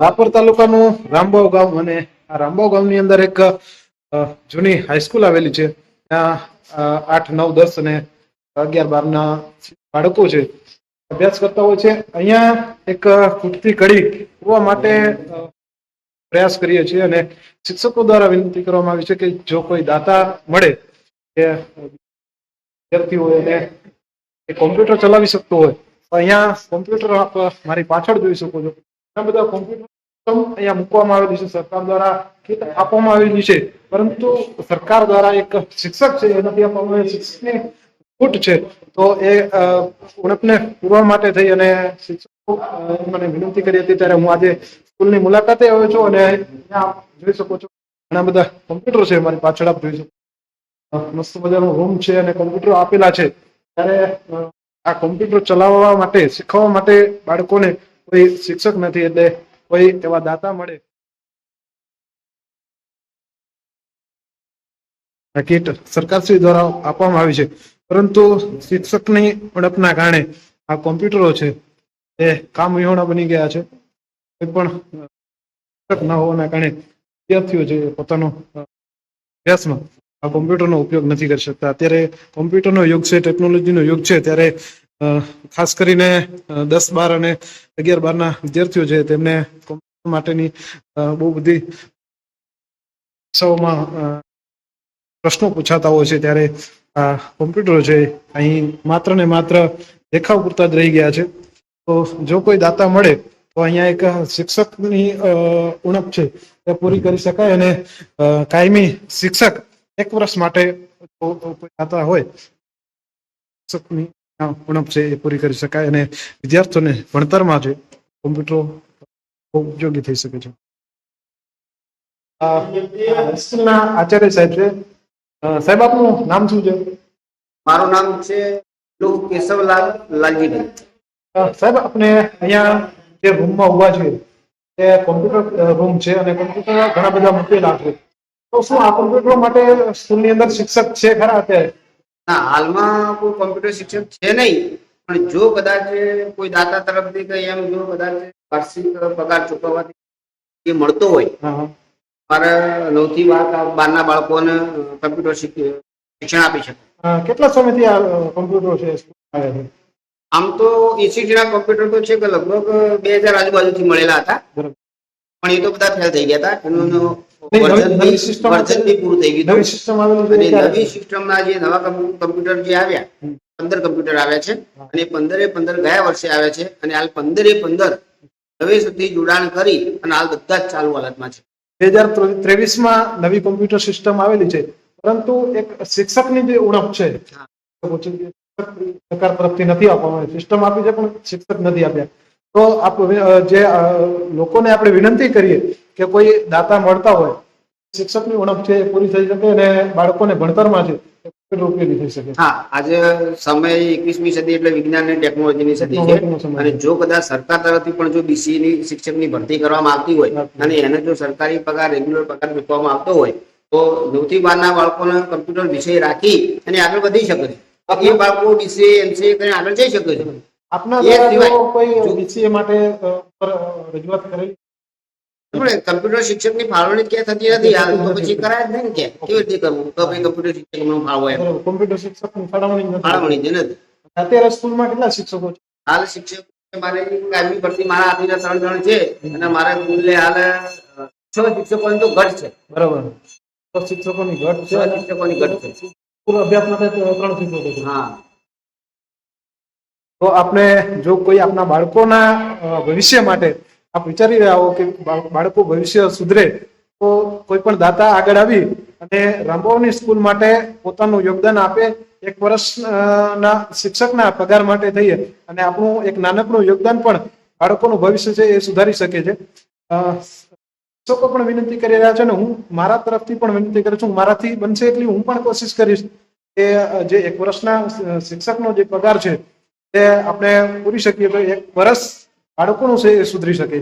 રાપર તાલુકાનું રામબાવ ગામ અને આ રામબાવ ગામની અંદર એક જૂની હાઈસ્કૂલ આવેલી છે. ત્યાં આઠ, નવ, દસ અને અગિયાર બારના બાળકો છે. અભ્યાસ કરતા હોય છે. અહીંયા એક ખૂટતી કડી હોવા માટે પ્રયાસ કરીએ છીએ અને શિક્ષકો દ્વારા વિનંતી કરવામાં આવી છે કે જો કોઈ દાતા મળે, કે વિદ્યાર્થી હોય અને એ કોમ્પ્યુટર ચલાવી શકતો હોય, તો અહીંયા કોમ્પ્યુટર આપ મારી પાછળ જોઈ શકો છો. બધા કોમ્પ્યુટર અહીંયા મૂકવામાં આવેલી છે, સરકાર દ્વારા આપવામાં આવેલી છે. પરંતુ સરકાર દ્વારા એક શિક્ષક છે, એનાથી આપવામાં. શિક્ષકની ખૂટ છે. તો એ ઉણપને પૂરવા માટે થઈ અને શિક્ષકો મને વિનંતી કરી હતી ત્યારે હું આજે સ્કૂલની મુલાકાતે આવ્યો છું અને અહીંયા જોઈ શકો છો ઘણા બધા કોમ્પ્યુટર છે મારી પાછળ, આપ જોઈ શકો મસ્ત મજાનો રૂમ છે અને કોમ્પ્યુટર આપેલા છે. ત્યારે આ કોમ્પ્યુટર ચલાવવા માટે, શીખવા માટે બાળકોને કોઈ શિક્ષક નથી એટલે કોઈ એવા દાતા મળે. કીટ સરકારશ્રી દ્વારા આપવામાં આવી છે. પરંતુ શિક્ષકની ઉણપના કારણે આ કોમ્પ્યુટરો છે એ કામ વિહોણા બની ગયા છે. કોઈ પણ શિક્ષક ન હોવાના કારણે વિદ્યાર્થીઓ છે પોતાનો અભ્યાસમાં આ કોમ્પ્યુટરનો ઉપયોગ નથી કરી શકતા. અત્યારે કોમ્પ્યુટરનો યુગ છે, ટેકનોલોજીનો યુગ છે, ત્યારે ખાસ કરીને દસ બાર અને અગિયાર બારના વિદ્યાર્થીઓ છે, તેમને માટેની બહુ બધી ઉત્સવમાં પ્રશ્નો પૂછાતા હોય છે, ત્યારે આ કોમ્પ્યુટરો છે, અહીં માત્ર ને માત્ર દેખાવ પૂરતા જ રહી ગયા છે. તો જો કોઈ દાતા મળે, તો અહીંયા એક શિક્ષકની ઉણપ છે, તે પૂરી કરી શકાય અને કાયમી શિક્ષક એક વર્ષ માટે દાતા હોય, શિક્ષકની ઉણપ છે એ પૂરી કરી શકાય અને વિદ્યાર્થીઓને ભણતરમાં જે કોમ્પ્યુટરો ખૂબ ઉપયોગી થઈ શકે છે. આચાર્ય સાહેબ છે. સાહેબ આપનું નામ શું છે? મારું નામ છે લોક કેશવલાલ લાલજીભાઈ. સાહેબ આપણે અહીંયા જે રૂમમાં ઊભા છે તે કોમ્પ્યુટર રૂમ છે અને કોમ્પ્યુટર ઘણા બધા મૂકેલા છે. તો શું આ કોમ્પ્યુટર માટે સ્કૂલની અંદર શિક્ષક છે ખરા અત્યારે? ના હાલમાં કોઈ કોમ્પ્યુટર શિક્ષક છે નહીં પણ જો કદાચ કોઈ દાતા તરફથી કઈ એમ જો કદાચ વાર્ષિક પગાર ચૂકવવાથી એ મળતો હોય મારે નવથી નવથી બારના બાળકોને કમ્પ્યુટર શિક્ષણ આપી શકે. કેટલા સમયથી આ કોમ્પ્યુટર છે? આમ તો એસી જેના કોમ્પ્યુટર તો છે કે લગભગ બે હજાર આજુબાજુથી મળેલા હતા. પણ એ તો બધા ફેલ થઈ ગયા હતા. એનું નવી- વર્ઝન નવી system વર્ઝન બી પૂરું થઈ ગયું નવી સિસ્ટમ આવેલી અને છે. ત્યારે? નવી સિસ્ટમના જે નવા કમ્પ્યુટર જે આવ્યા પંદર કમ્પ્યુટર આવ્યા છે અને પંદરે પંદર ગયા વર્ષે આવ્યા છે અને હાલ પંદરે પંદર સુધી જોડાણ કરી અને હાલ બધા જ ચાલુ હાલતમાં છે. બે હજાર ત્રેવીસમાં નવી કમ્પ્યુટર સિસ્ટમ આવેલી છે. પરંતુ એક શિક્ષકની જે ઉણપ છે. સરકાર તરફથી નથી આપવામાં સિસ્ટમ આપી છે પણ શિક્ષક નથી આપ્યા. તો આપ જે લોકોને આપણે વિનંતી કરીએ કે કોઈ દાતા મળતા હોય શિક્ષકની ઉણપ છે એ પૂરી થઈ શકે અને બાળકોને ભણતરમાં છે એ ખૂબ જ ઉપયોગી થઈ શકે. હા આજે સમય એકવીસમી સદી એટલે વિજ્ઞાન અને ટેકનોલોજીની સદી છે. અને જો કદાચ સરકાર તરફથી પણ જો બીસી ની શિક્ષકની ભરતી કરવામાં આવતી હોય અને એને જો સરકારી પગાર રેગ્યુલર પગાર મૂકવામાં આવતો હોય તો નવથી બારના બાળકોને કમ્પ્યુટર વિષય રાખી અને આગળ વધી શકે છે. એ બાળકો બીસીએ એમસીએ કરીને આગળ જઈ શકે છે. આપના કોઈ બીસીએ માટે રજૂઆત કરેલી? આપણે શિક્ષકની ફાળવણી ક્યાં થતી નથી? હાલ તો પછી કરાય જ નહીં ને ક્યાં કેવી રીતે કરવું? તો ભાઈ કમ્પ્યુટર શિક્ષકનું ફાળવો એમ. કોમ્પ્યુટર શિક્ષકની ફાળવણી નથી. ફાળવણી જ નથી. અત્યારે સ્કૂલમાં કેટલા શિક્ષકો છે? હાલ શિક્ષક મારે કાયમી ભરતી મારા આપીને ત્રણ જણ છે અને મારા કુલે હાલ છ શિક્ષકોની તો ઘટ છે. બરાબર. તો શિક્ષકોની ઘટ છ છે શિક્ષકો શિક્ષકોની ઘટ છે. પૂરો અભ્યાસ માટે ત્રણ શિક્ષકો છે. હા. તો આપણે જો કોઈ આપણા બાળકોના ભવિષ્ય માટે આપ વિચારી રહ્યા હો કે બાળકો ભવિષ્ય સુધરે. તો કોઈ પણ દાતા આગળ આવી અને રામબાવની સ્કૂલ માટે પોતાનું યોગદાન આપે, એક વર્ષના શિક્ષકના પગાર માટે થઈએ અને આપણું એક નાનકડું યોગદાન પણ બાળકોનું ભવિષ્ય છે એ સુધારી શકે છે. શિક્ષકો પણ વિનંતી કરી રહ્યા છે ને હું મારા તરફથી પણ વિનંતી કરું છું મારાથી બનશે એટલી હું પણ કોશિશ કરીશ કે જે એક વર્ષના શિક્ષકનો જે પગાર છે તે આપણે પૂરી શકીએ તો એક વર્ષ બાળકોનું છે એ સુધરી શકે.